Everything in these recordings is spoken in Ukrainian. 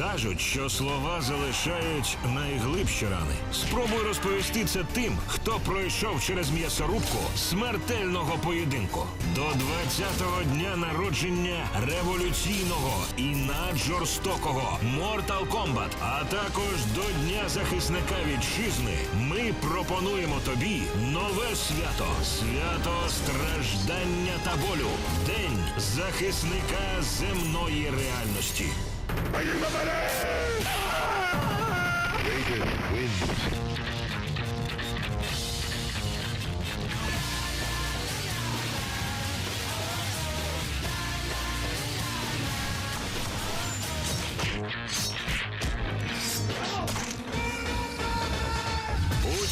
Кажуть, що слова залишають найглибші рани. Спробуй розповісти це тим, хто пройшов через м'ясорубку смертельного поєдинку. До 20-го дня народження революційного і наджорстокого Mortal Kombat, а також до Дня захисника вітчизни, ми пропонуємо тобі нове свято свято страждання та болю. День захисника земної реальності. У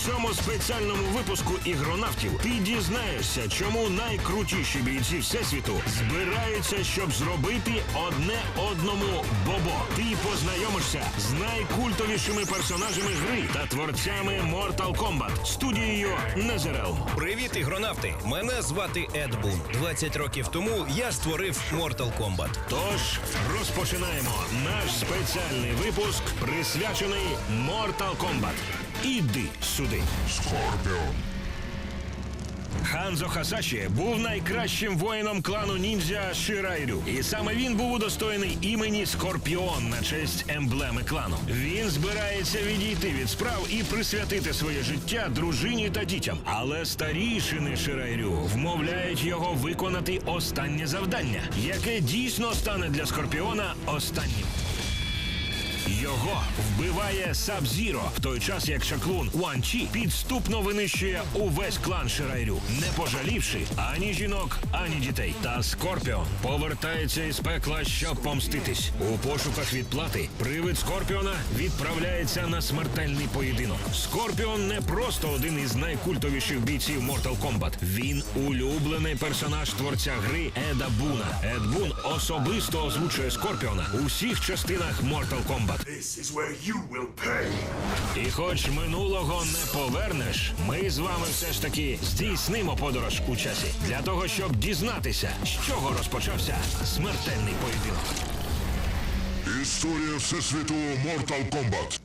цьому спеціальному випуску ігронавтів ти дізнаєшся, чому найкрутіші бійці всесвіту збираються, щоб зробити одне одному бобо. Ти познайомишся з найкультовішими персонажами гри та творцями Mortal Kombat студією Netherrealm. Привіт, ігронавти! Мене звати Ед Бун. 20 років тому я створив Mortal Kombat. Тож розпочинаємо наш спеціальний випуск, присвячений Mortal Kombat. Іди сюди. Скорпіон. Ханзо Хасаші був найкращим воїном клану ніндзя Ширайрю, і саме він був удостоєний імені Скорпіон на честь емблеми клану. Він збирається відійти від справ і присвятити своє життя дружині та дітям. Але старішини Ширайрю вмовляють його виконати останнє завдання, яке дійсно стане для Скорпіона останнім. Його вбиває Сабзіро, в той час як чаклун Уан Чі підступно винищує увесь клан Ширайрю, не пожалівши ані жінок, ані дітей. Та Скорпіон повертається із пекла, щоб помститись. У пошуках відплати привид Скорпіона відправляється на смертельний поєдинок. Скорпіон не просто один із найкультовіших бійців Mortal Kombat. Він улюблений персонаж творця гри Еда Буна. Ед Бун особисто озвучує Скорпіона у всіх частинах Mortal Kombat. This is where you will pay. І хоч минулого не повернеш, ми з вами все ж таки здійснимо подорож у часі для того, щоб дізнатися, з чого розпочався смертельний поєдинок. Історія всесвіту Mortal Kombat.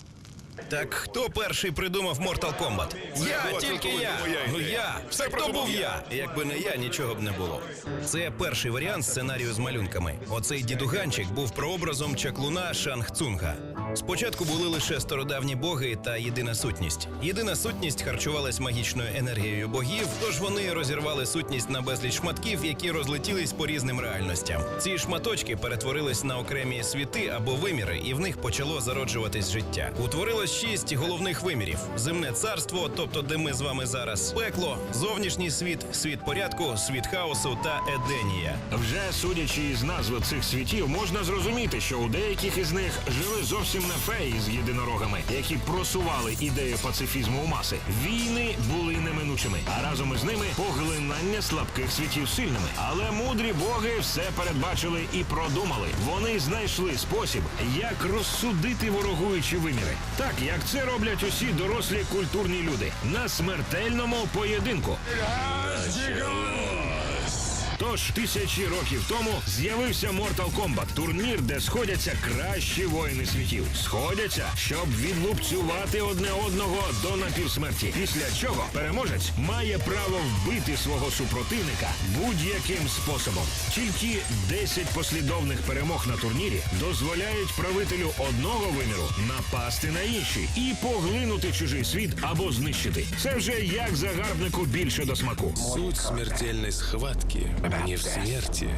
Так хто перший придумав Mortal Kombat? Я, тільки я. Ну я. Все хто був я. Якби не я, нічого б не було. Це перший варіант сценарію з малюнками. Оцей дідуганчик був прообразом чаклуна Шанг Цунга. Спочатку були лише стародавні боги та єдина сутність. Єдина сутність харчувалась магічною енергією богів, тож вони розірвали сутність на безліч шматків, які розлетілись по різним реальностям. Ці шматочки перетворились на окремі світи або виміри, і в них почало зароджуватись життя. Утворилось шість головних вимірів: земне царство, тобто де ми з вами зараз, пекло, зовнішній світ, світ порядку, світ хаосу та еденія. Вже судячи із назви цих світів, можна зрозуміти, що у деяких із них жили зовсім не феї з єдинорогами, які просували ідею пацифізму у маси. Війни були неминучими, а разом із ними поглинання слабких світів сильними. Але мудрі боги все передбачили і продумали. Вони знайшли спосіб, як розсудити ворогуючі виміри, так як це роблять усі дорослі культурні люди на смертельному поєдинку. Тож тисячі років тому з'явився Mortal Kombat, турнір, де сходяться кращі воїни світів. Сходяться, щоб відлупцювати одне одного до напівсмерті. Після чого переможець має право вбити свого супротивника будь-яким способом. Тільки 10 послідовних перемог на турнірі дозволяють правителю одного виміру напасти на інший і поглинути чужий світ або знищити. Це вже як загарбнику більше до смаку. Суть смертельной схватки не в смерти,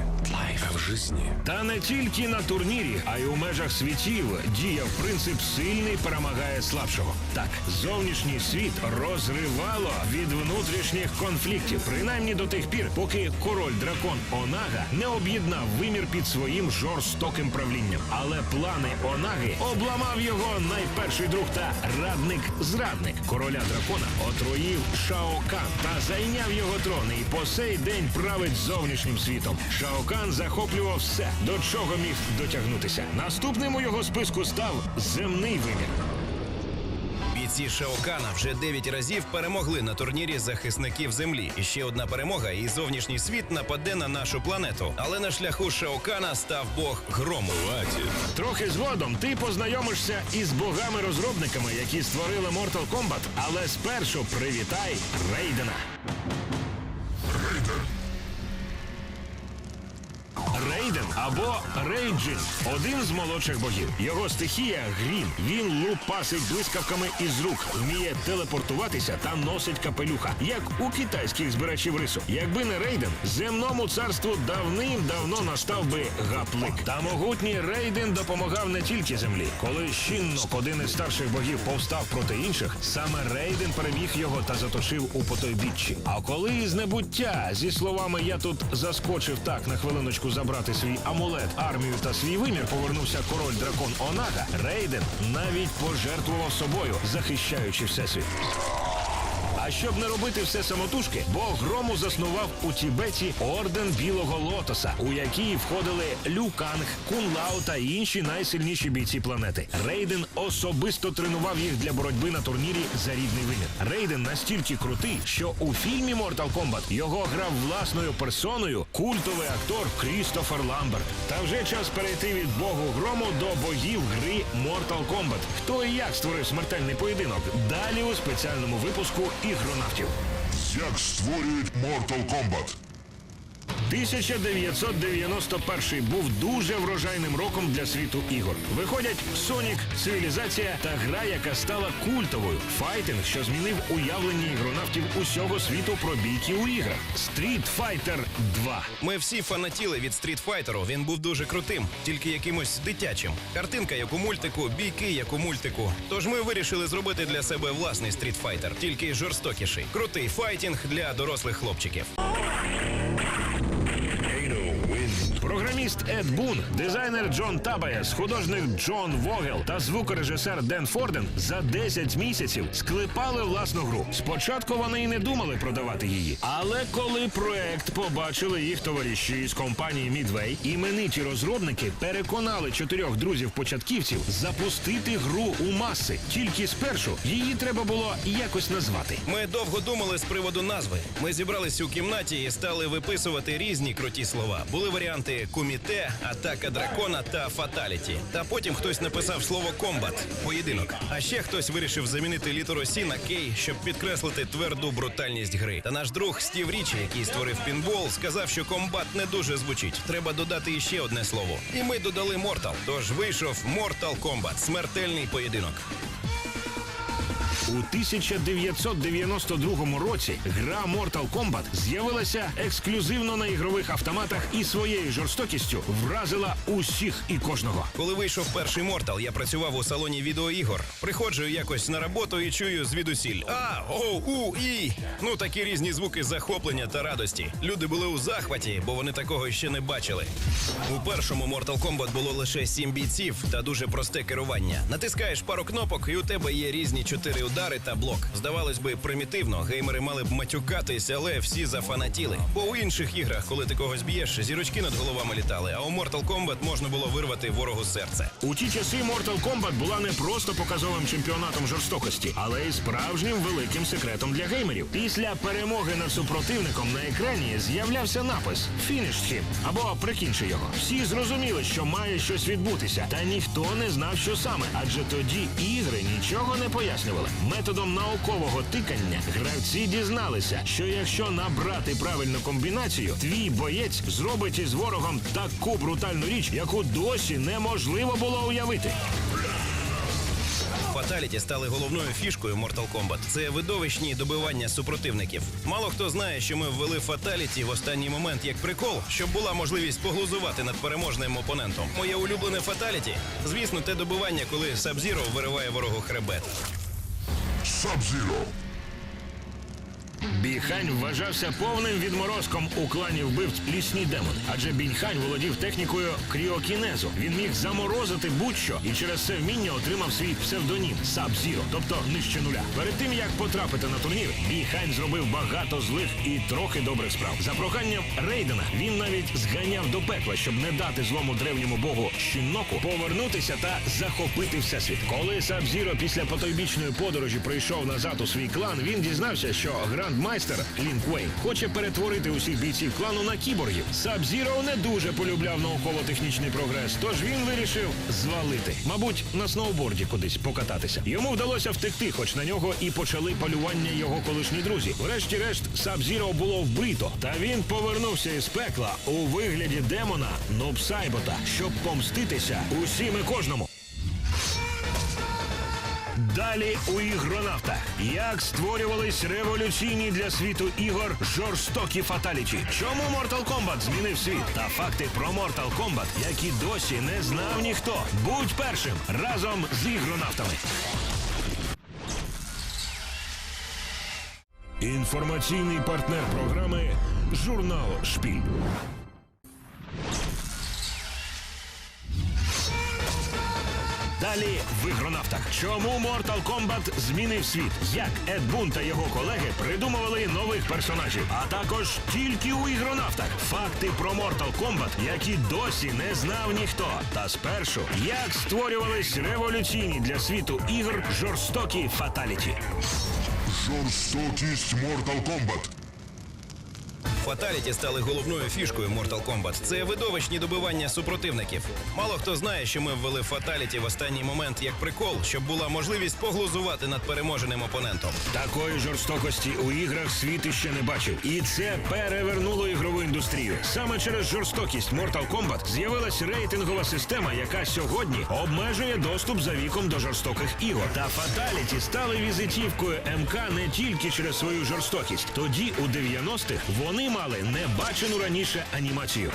а в жизни. Та не тільки на турнірі, а й у межах світів діяв принцип сильний перемагає слабшого. Так, зовнішній світ розривало від внутрішніх конфліктів, принаймні до тих пір, поки король дракон Онага не об'єднав вимір під своїм жорстоким правлінням. Але плани Онаги обламав його найперший друг та радник зрадник короля дракона отруїв Шао Кан та зайняв його трон і по сей день править зовнішнім світом. Шао Кан захоплював все, до чого міг дотягнутися. Наступним у його списку став земний вимір. Бійці Шаокана вже 9 разів перемогли на турнірі захисників землі. І ще одна перемога, і зовнішній світ нападе на нашу планету. Але на шляху Шаокана став бог грому. Трохи згодом ти познайомишся із богами-розробниками, які створили Mortal Kombat, але спершу привітай Рейдена. Або Рейджин один з молодших богів. Його стихія грім. Він лупасить блискавками із рук, вміє телепортуватися та носить капелюха, як у китайських збирачів рису. Якби не Рейден, земному царству давним-давно настав би гаплик. Та могутній Рейден допомагав не тільки землі. Коли Щіннок, один із старших богів, повстав проти інших, саме Рейден переміг його та заточив у потойбіччі. А коли із небуття зі словами Я тут заскочив так на хвилиночку забрати свій амулет, армію та свій вимір, повернувся король дракон Онага, Рейден навіть пожертвував собою, захищаючи всесвіт. А щоб не робити все самотужки, Бог грому заснував у Тібеті орден Білого Лотоса, у який входили Лю Канг, Кун Лао та інші найсильніші бійці планети. Рейден особисто тренував їх для боротьби на турнірі за рідний вимір. Рейден настільки крутий, що у фільмі Mortal Kombat його грав власною персоною культовий актор Крістофер Ламберт. Та вже час перейти від Богу грому до богів гри Mortal Kombat. Хто і як створив смертельний поєдинок? Далі у спеціальному випуску ігронавтів. Як створюють Mortal Kombat? 1991 був дуже врожайним роком для світу ігор. Виходять Сонік, цивілізація та гра, яка стала культовою. Файтинг, що змінив уявлення ігронавтів усього світу про бійки у іграх. Street Fighter 2. Ми всі фанатіли від стрітфайтеру. Він був дуже крутим, тільки якимось дитячим. Картинка, як у мультику, бійки, як у мультику. Тож ми вирішили зробити для себе власний стрітфайтер, тільки жорстокіший. Крутий файтінг для дорослих хлопчиків. Програміст Ед Бун, дизайнер Джон Табаєс, художник Джон Вогел та звукорежисер Ден Форден за 10 місяців склепали власну гру. Спочатку вони й не думали продавати її. Але коли проект побачили їх товариші із компанії Midway, імениті розробники переконали чотирьох друзів-початківців запустити гру у маси. Тільки спершу її треба було якось назвати. Ми довго думали з приводу назви. Ми зібрались у кімнаті і стали виписувати різні круті слова. Були варіанти куміте, атака дракона та фаталіті. Та потім хтось написав слово комбат поєдинок. А ще хтось вирішив замінити літеру Сі на Кей, щоб підкреслити тверду брутальність гри. Та наш друг Стів Річі, який створив пінбол, сказав, що комбат не дуже звучить. Треба додати іще одне слово. І ми додали Мортал. Тож вийшов Mortal Kombat – смертельний поєдинок. У 1992 році гра Mortal Kombat з'явилася ексклюзивно на ігрових автоматах і своєю жорстокістю вразила усіх і кожного. Коли вийшов перший Мортал, я працював у салоні відеоігор. Приходжу якось на роботу і чую звідусіль. А, о, у, і. Ну такі різні звуки захоплення та радості. Люди були у захваті, бо вони такого ще не бачили. У першому Mortal Kombat було лише сім бійців та дуже просте керування. Натискаєш пару кнопок, і у тебе є різні чотири удари та блок. Здавалось би, примітивно, геймери мали б матюкатись, але всі зафанатіли. Бо у інших іграх, коли ти когось б'єш, зірочки над головами літали, а у Mortal Kombat можна було вирвати ворогу серце. У ті часи Mortal Kombat була не просто показовим чемпіонатом жорстокості, але й справжнім великим секретом для геймерів. Після перемоги над супротивником на екрані з'являвся напис «Finish him» або «Прикінчи його». Всі зрозуміли, що має щось відбутися, та ніхто не знав, що саме, адже тоді ігри нічого не пояснювали. Методом наукового тикання гравці дізналися, що якщо набрати правильну комбінацію, твій боєць зробить із ворогом таку брутальну річ, яку досі неможливо було уявити. Фаталіті стали головною фішкою Mortal Kombat. Це видовищні добивання супротивників. Мало хто знає, що ми ввели фаталіті в останній момент як прикол, щоб була можливість поглузувати над переможним опонентом. Моє улюблене фаталіті, звісно, те добивання, коли Сабзіро вириває ворогу хребет. Sub-Zero. Біхань вважався повним відморозком у клані вбивць лісні демони, адже Біньхань володів технікою кріокінезу. Він міг заморозити будь-що і через це вміння отримав свій псевдонім Саб-Зіро, тобто нижче нуля. Перед тим як потрапити на турнір, Біхань зробив багато злих і трохи добрих справ. За проханням Рейдена він навіть зганяв до пекла, щоб не дати злому древньому богу Щінноку повернутися та захопити всесвіт. Коли Саб-Зіро після потойбічної подорожі прийшов назад у свій клан, він дізнався, що грандмайстер Лінк Вейн хоче перетворити усіх бійців клану на кіборгів. Саб-Зіро не дуже полюбляв науково-технічний прогрес, тож він вирішив звалити. Мабуть, на сноуборді кудись покататися. Йому вдалося втекти, хоч на нього і почали полювання його колишні друзі. Врешті-решт, Саб-Зіро було вбито, та він повернувся із пекла у вигляді демона Нобсайбота, щоб помститися усім і кожному. Далі у ігронавтах. Як створювались революційні для світу ігор жорстокі фаталіті? Чому Mortal Kombat змінив світ? Та факти про Mortal Kombat, які досі не знав ніхто. Будь першим разом з ігронавтами. Інформаційний партнер програми журнал Шпіль. Далі в ігронавтах. Чому Mortal Kombat змінив світ? Як Ед Бун та його колеги придумували нових персонажів? А також тільки у ігронавтах. Факти про Mortal Kombat, які досі не знав ніхто. Та спершу, як створювались революційні для світу ігр жорстокі фаталіті. Жорстокість Mortal Kombat. Фаталіті стали головною фішкою Mortal Kombat. Це видовищні добивання супротивників. Мало хто знає, що ми ввели фаталіті в останній момент як прикол, щоб була можливість поглузувати над переможеним опонентом. Такої жорстокості у іграх світ іще не бачив, і це перевернуло ігрову індустрію. Саме через жорстокість Mortal Kombat з'явилась рейтингова система, яка сьогодні обмежує доступ за віком до жорстоких ігор. Та фаталіті стали візитівкою МК не тільки через свою жорстокість. Тоді, у 90-х, вони мали небачену раніше анімацію.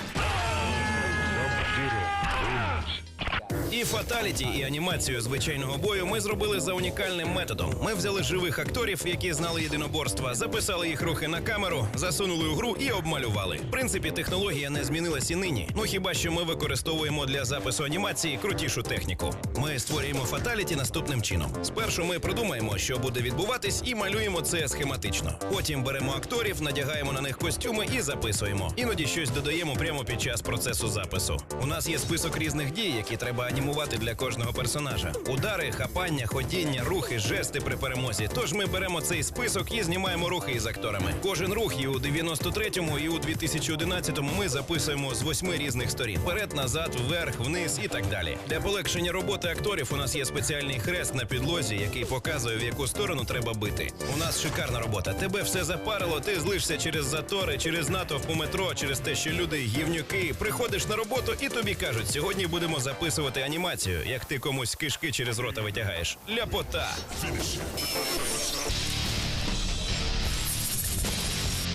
Фаталіті, і анімацію звичайного бою ми зробили за унікальним методом. Ми взяли живих акторів, які знали єдиноборства, записали їх рухи на камеру, засунули у гру і обмалювали. В принципі, технологія не змінилась і нині. Ну хіба що ми використовуємо для запису анімації крутішу техніку. Ми створюємо фаталіті наступним чином. Спершу ми придумаємо, що буде відбуватись, і малюємо це схематично. Потім беремо акторів, надягаємо на них костюми і записуємо. Іноді щось додаємо прямо під час процесу запису. У нас є список різних дій, які треба анімувати для кожного персонажа: удари, хапання, ходіння, рухи, жести при перемозі. Тож ми беремо цей список і знімаємо рухи із акторами. Кожен рух і у 93-му, і у 2011-му ми записуємо з восьми різних сторін: вперед, назад, вверх, вниз і так далі. Для полегшення роботи акторів у нас є спеціальний хрест на підлозі, який показує, в яку сторону треба бити. У нас шикарна робота. Тебе все запарило, ти злишся через затори, через натовп у метро, через те, що люди гівнюки. Приходиш на роботу і тобі кажуть, сьогодні будемо записувати анімацію, як ти комусь кишки через рота витягаєш. Ляпота.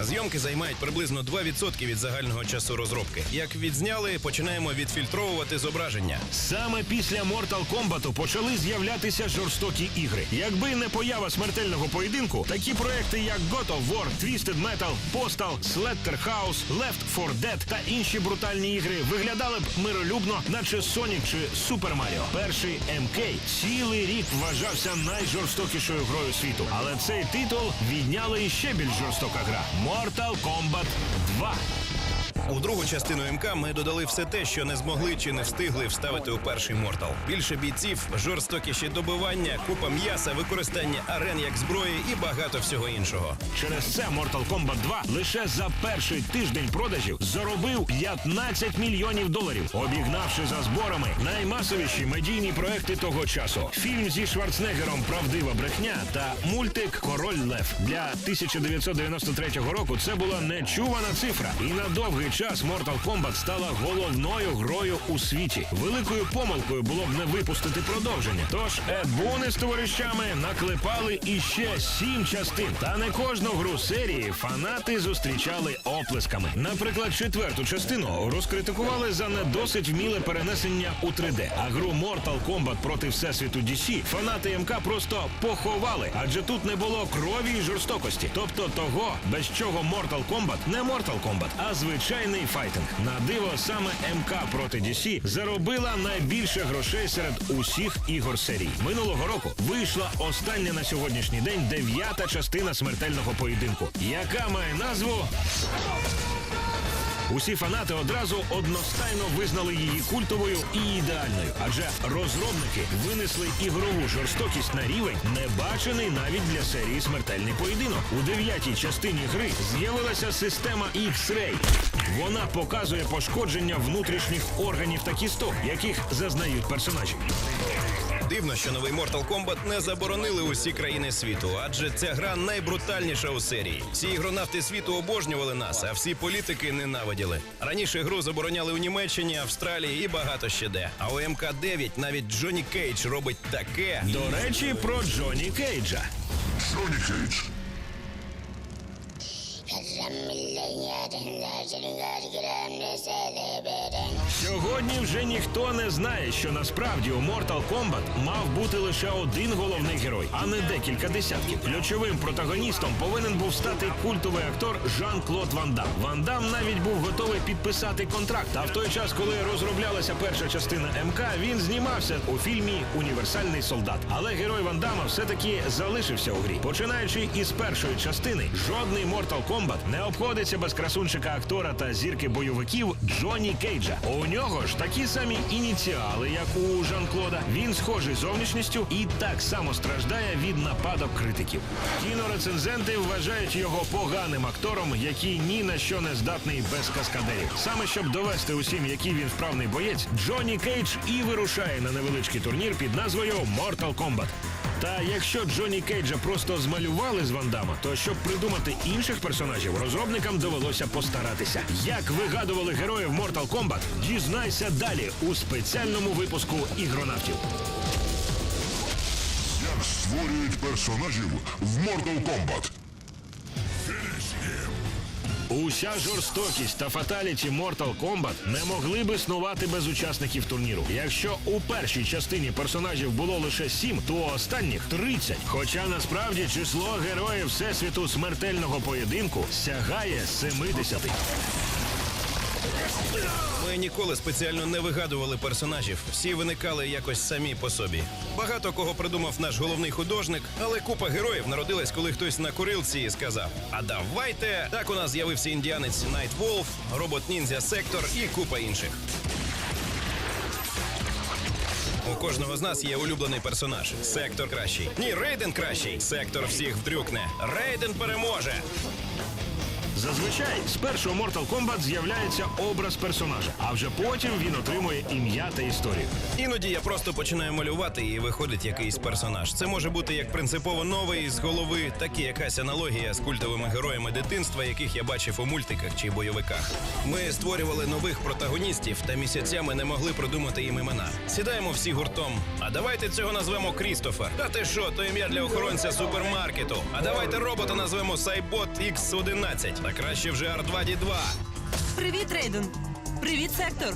Зйомки займають приблизно 2% від загального часу розробки. Як відзняли, починаємо відфільтровувати зображення. Саме після Mortal Kombat почали з'являтися жорстокі ігри. Якби не поява смертельного поєдинку, такі проекти, як God of War, Twisted Metal, Postal, Slaughterhouse, Left 4 Dead та інші брутальні ігри виглядали б миролюбно, наче Sonic чи Super Mario. Перший МК цілий рік вважався найжорстокішою грою світу. Але цей титул відняла іще більш жорстока гра Mortal Kombat 2. У другу частину МК ми додали все те, що не змогли чи не встигли вставити у перший Мортал. Більше бійців, жорстокіші добивання, купа м'яса, використання арен як зброї і багато всього іншого. Через це Mortal Kombat 2 лише за перший тиждень продажів заробив 15 мільйонів доларів, обігнавши за зборами наймасовіші медійні проекти того часу. Фільм зі Шварценеггером Правдива брехня та мультик Король Лев для 1993 року. Це була нечувана цифра, і на довгий час Mortal Kombat стала головною грою у світі. Великою помилкою було б не випустити продовження. Тож Ед Бун із товаришами наклепали іще сім частин. Та не кожну гру серії фанати зустрічали оплесками. Наприклад, четверту частину розкритикували за не досить вміле перенесення у 3D. А гру Mortal Kombat проти всесвіту DC фанати МК просто поховали, адже тут не було крові і жорстокості. Тобто того, без чого Mortal Kombat не Mortal Kombat, а звичайний файтинг. На диво саме МК проти DC заробила найбільше грошей серед усіх ігор серії. Минулого року вийшла остання на сьогоднішній день дев'ята частина смертельного поєдинку, яка має назву Усі фанати одразу одностайно визнали її культовою і ідеальною, адже розробники винесли ігрову жорстокість на рівень, не бачений навіть для серії смертельний поєдинок. У дев'ятій частині гри з'явилася система X-Ray. Вона показує пошкодження внутрішніх органів та кісток, яких зазнають персонажі. Дивно, що новий Mortal Kombat не заборонили усі країни світу, адже ця гра найбрутальніша у серії. Всі ігронавти світу обожнювали нас, а всі політики ненавиділи. Раніше гру забороняли у Німеччині, Австралії і багато ще де. А у МК-9 навіть Джонні Кейдж робить таке. До речі, про Джоні Кейджа. Джонні Кейдж. Imagine that you could have missed it, baby. Сьогодні вже ніхто не знає, що насправді у Mortal Kombat мав бути лише один головний герой, а не декілька десятків. Ключовим протагоністом повинен був стати культовий актор Жан-Клод Ван Дам. Ван Дам навіть був готовий підписати контракт. А в той час, коли розроблялася перша частина МК, він знімався у фільмі Універсальний солдат. Але герой Ван Дама все-таки залишився у грі. Починаючи із першої частини, жодний Mortal Kombat не обходиться без красунчика актора та зірки бойовиків Джоні Кейджа. У нього ж такі самі ініціали, як у Жан-Клода. Він схожий зовнішністю і так само страждає від нападок критиків. Кінорецензенти вважають його поганим актором, який ні на що не здатний без каскадерів. Саме щоб довести усім, який він вправний боєць, Джоні Кейдж і вирушає на невеличкий турнір під назвою Mortal Kombat. Та якщо Джонні Кейджа просто змалювали з Вандама, то щоб придумати інших персонажів, розробникам довелося постаратися. Як вигадували героїв Mortal Kombat, дізнайся далі у спеціальному випуску ігронавтів. Як створюють персонажів в Mortal Kombat. Уся жорстокість та фаталіті Mortal Kombat не могли б існувати без учасників турніру. Якщо у першій частині персонажів було лише сім, то у останніх 30. Хоча насправді число героїв всесвіту смертельного поєдинку сягає 70. Ми ніколи спеціально не вигадували персонажів. Всі виникали якось самі по собі. Багато кого придумав наш головний художник, але купа героїв народилась, коли хтось на курилці і сказав: А давайте так у нас з'явився індіанець Найт Волф, робот ніндзя Сектор і купа інших. У кожного з нас є улюблений персонаж. Сектор кращий. Ні, Рейден кращий. Сектор всіх вдрюкне. Рейден переможе. Зазвичай спершу у Mortal Kombat з'являється образ персонажа, а вже потім він отримує ім'я та історію. Іноді я просто починаю малювати і виходить якийсь персонаж. Це може бути як принципово новий з голови, так і якась аналогія з культовими героями дитинства, яких я бачив у мультиках чи бойовиках. Ми створювали нових протагоністів та місяцями не могли придумати їм імена. Сідаємо всі гуртом. А давайте цього назвемо Крістофер. Та ти що, то ім'я для охоронця супермаркету. А давайте робота назвемо Сайбот X11. Та краще вже R2D2. Привіт, Рейден. Привіт, сектор.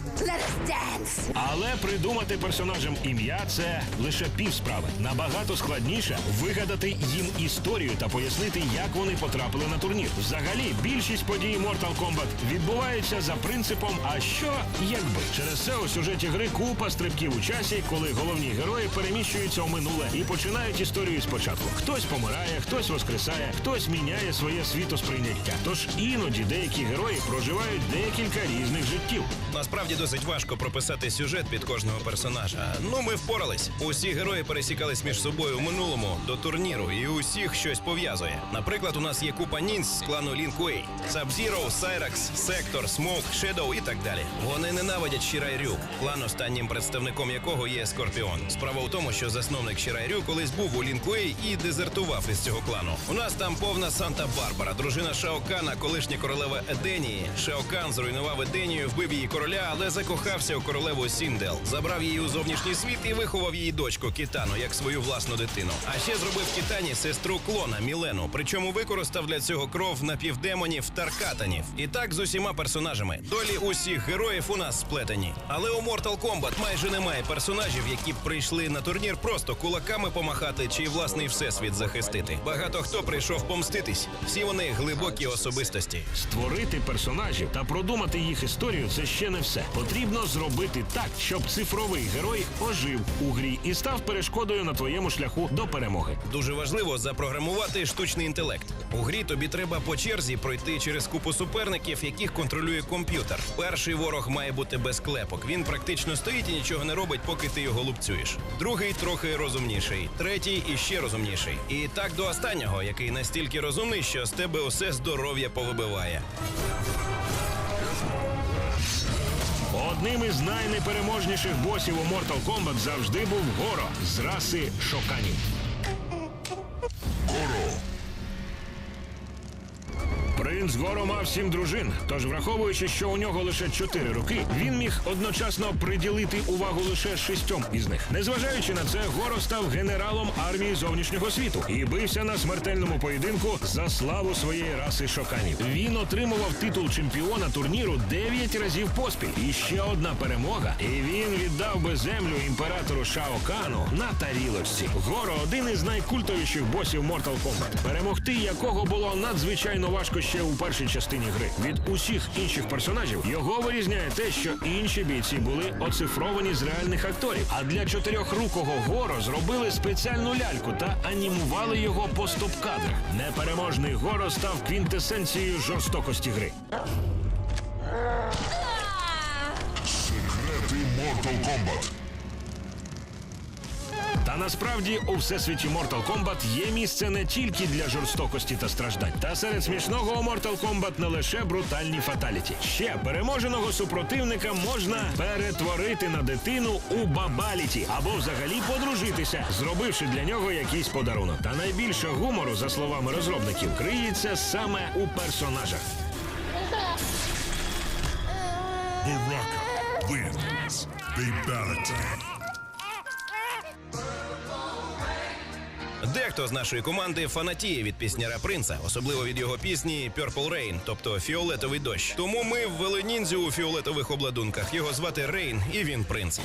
Але придумати персонажам ім'я це лише пів справи. Набагато складніше вигадати їм історію та пояснити, як вони потрапили на турнір. Взагалі, більшість подій Mortal Kombat відбуваються за принципом А що якби через це у сюжеті гри купа стрибків у часі, коли головні герої переміщуються у минуле і починають історію спочатку. Хтось помирає, хтось воскресає, хтось міняє своє світосприйняття. Тож іноді деякі герої проживають декілька різних життів. Рю. Насправді досить важко прописати сюжет під кожного персонажа. Ну, ми впорались. Усі герої пересікались між собою в минулому до турніру, і усіх щось пов'язує. Наприклад, у нас є купа нінс з клану Лін Куей, Sub-Zero, Cyrax, Сектор, Смоук, Shadow і так далі. Вони ненавидять Шірай Рю, клан останнім представником якого є Скорпіон. Справа в тому, що засновник Шірайрю колись був у Лін Куей і дезертував із цього клану. У нас там повна Санта-Барбара, дружина Шаокана, колишня королева Еденії. Шаокан зруйнував Еденію, вбив її короля, але закохався у королеву Сіндел. Забрав її у зовнішній світ і виховав її дочку Кітану як свою власну дитину. А ще зробив Кітані сестру клона Мілену. Причому використав для цього кров напівдемонів Таркатанів. І так з усіма персонажами. Долі усіх героїв у нас сплетені. Але у Mortal Kombat майже немає персонажів, які б прийшли на турнір просто кулаками помахати чи власний всесвіт захистити. Багато хто прийшов помститись. Всі вони глибокі особистості. Створити персонажів та продумати їх історію це ще не все. Потрібно зробити так, щоб цифровий герой ожив у грі і став перешкодою на твоєму шляху до перемоги. Дуже важливо запрограмувати штучний інтелект. У грі тобі треба по черзі пройти через купу суперників, яких контролює комп'ютер. Перший ворог має бути без клепок. Він практично стоїть і нічого не робить, поки ти його лупцюєш. Другий трохи розумніший, третій іще розумніший. І так до останнього, який настільки розумний, що з тебе усе здоров'я повибиває. Одним із найнепереможніших босів у Mortal Kombat завжди був Горо з раси Шоканів. Принц Горо мав сім дружин. Тож, враховуючи, що у нього лише чотири руки, він міг одночасно приділити увагу лише шістьом із них. Незважаючи на це, Горо став генералом армії зовнішнього світу і бився на смертельному поєдинку за славу своєї раси шоканів. Він отримував титул чемпіона турніру дев'ять разів поспіль. І ще одна перемога. І він віддав би землю імператору Шао Кану на тарілочці. Горо один із найкультовіших босів Mortal Kombat, перемогти якого було надзвичайно важко ще першій частині гри. Від усіх інших персонажів його вирізняє те, що інші бійці були оцифровані з реальних акторів. А для чотирьохрукого Горо зробили спеціальну ляльку та анімували його по стоп-кадрах. Непереможний Горо став квінтесенцією жорстокості гри. Секрети Mortal Kombat. Та насправді у всесвіті Mortal Kombat є місце не тільки для жорстокості та страждань. Та серед смішного у Mortal Kombat не лише брутальні фаталіті. Ще переможеного супротивника можна перетворити на дитину у бабаліті або взагалі подружитися, зробивши для нього якийсь подарунок. Та найбільше гумору, за словами розробників, криється саме у персонажах. Baraka wins. Дехто з нашої команди фанатіє від пісняра принца, особливо від його пісні Purple Rain, тобто фіолетовий дощ. Тому ми ввели ніндзю у фіолетових обладунках. Його звати Рейн, і він принц.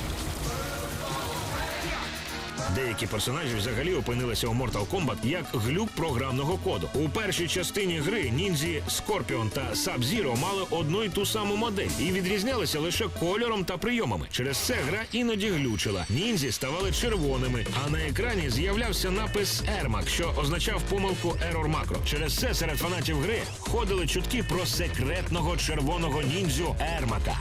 Деякі персонажі взагалі опинилися у Mortal Kombat як глюк програмного коду. У першій частині гри ніндзі Скорпіон та Sub-Zero мали одну й ту саму модель і відрізнялися лише кольором та прийомами. Через це гра іноді глючила. Ніндзі ставали червоними, а на екрані з'являвся напис Ермак, що означав помилку Error Macro. Через це серед фанатів гри ходили чутки про секретного червоного ніндзю Ермака.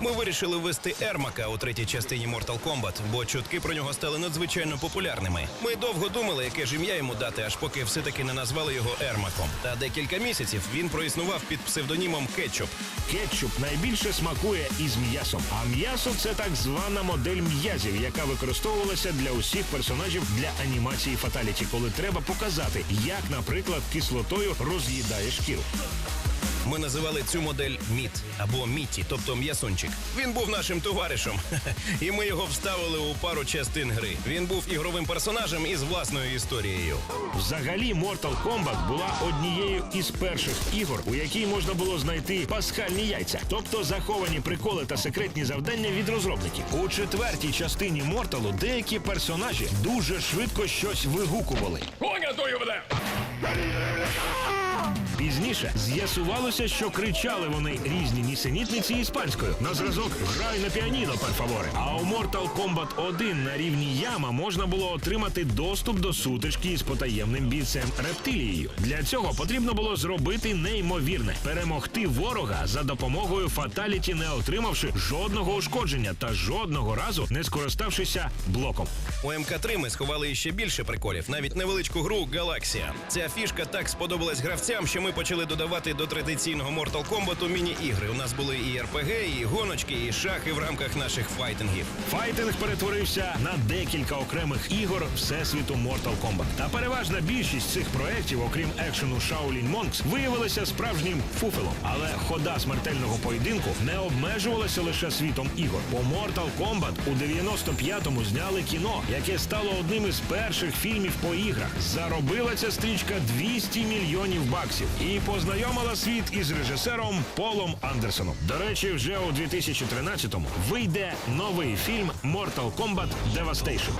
Ми вирішили ввести Ермака у третій частині Mortal Kombat, бо чутки про нього стали надзвичайно популярними. Ми довго думали, яке ж ім'я йому дати, аж поки все-таки не назвали його Ермаком. Та декілька місяців він проіснував під псевдонімом Кетчуп. Кетчуп найбільше смакує із м'ясом. А м'ясо це так звана модель м'язів, яка використовувалася для усіх персонажів для анімації фаталіті, коли треба показати, як, наприклад, кислотою роз'їдає шкіру. Ми називали цю модель Міт або Міті, тобто м'ясунчик. Він був нашим товаришем, і ми його вставили у пару частин гри. Він був ігровим персонажем із власною історією. Взагалі, Mortal Kombat була однією із перших ігор, у якій можна було знайти пасхальні яйця, тобто заховані приколи та секретні завдання від розробників. У четвертій частині Морталу деякі персонажі дуже швидко щось вигукували. Пізніше з'ясувалося, що кричали вони різні нісенітниці іспанською. На зразок грай на піаніно, перфаворе. А у Mortal Kombat 1 на рівні яма можна було отримати доступ до сутички із потаємним бійцем рептилією. Для цього потрібно було зробити неймовірне перемогти ворога за допомогою фаталіті, не отримавши жодного ушкодження та жодного разу не скориставшися блоком. У МК3 ми сховали іще більше приколів, навіть невеличку гру Галаксія. Ця фішка так сподобалась гравцям, що ми почали додавати до традиційного Mortal Kombat міні-ігри. У нас були і РПГ, і гоночки, і шахи в рамках наших файтингів. Файтинг перетворився на декілька окремих ігор всесвіту Mortal Kombat. Та переважна більшість цих проєктів, окрім екшену Shaolin Monks, виявилася справжнім фуфелом. Але хода смертельного поєдинку не обмежувалася лише світом ігор. По Mortal Kombat у 95-му зняли кіно, яке стало одним із перших фільмів по іграх. Заробила ця стрічка 200 мільйонів баксів і познайомила світ із режисером Полом Андерсоном. До речі, вже у 2013-му вийде новий фільм Mortal Kombat Devastation.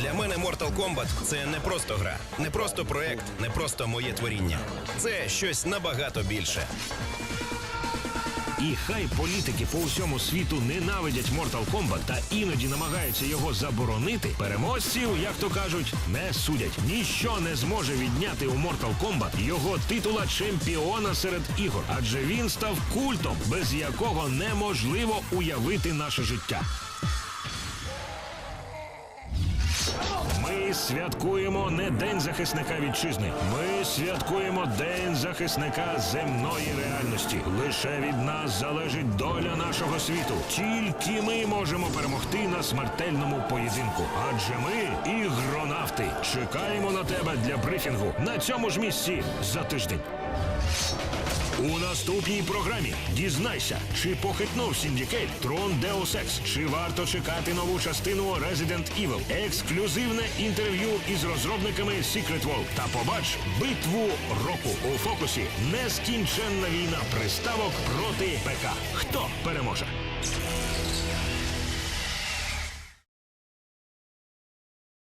Для мене Mortal Kombat – це не просто гра, не просто проект, не просто моє творіння. Це щось набагато більше. І хай політики по усьому світу ненавидять Mortal Kombat та іноді намагаються його заборонити. Переможців, як то кажуть, не судять. Ніщо не зможе відняти у Mortal Kombat його титула чемпіона серед ігор, адже він став культом, без якого неможливо уявити наше життя. Святкуємо не День захисника вітчизни. Ми святкуємо День захисника земної реальності. Лише від нас залежить доля нашого світу. Тільки ми можемо перемогти на смертельному поєдинку. Адже ми ігронавти. Чекаємо на тебе для брифінгу на цьому ж місці за тиждень. У наступній програмі дізнайся, чи похитнув Сіндікейт трон Deus Ex, чи варто чекати нову частину Resident Evil, ексклюзивне інтерв'ю із розробниками Secret World та побач битву року у фокусі. Нескінченна війна приставок проти ПК. Хто переможе?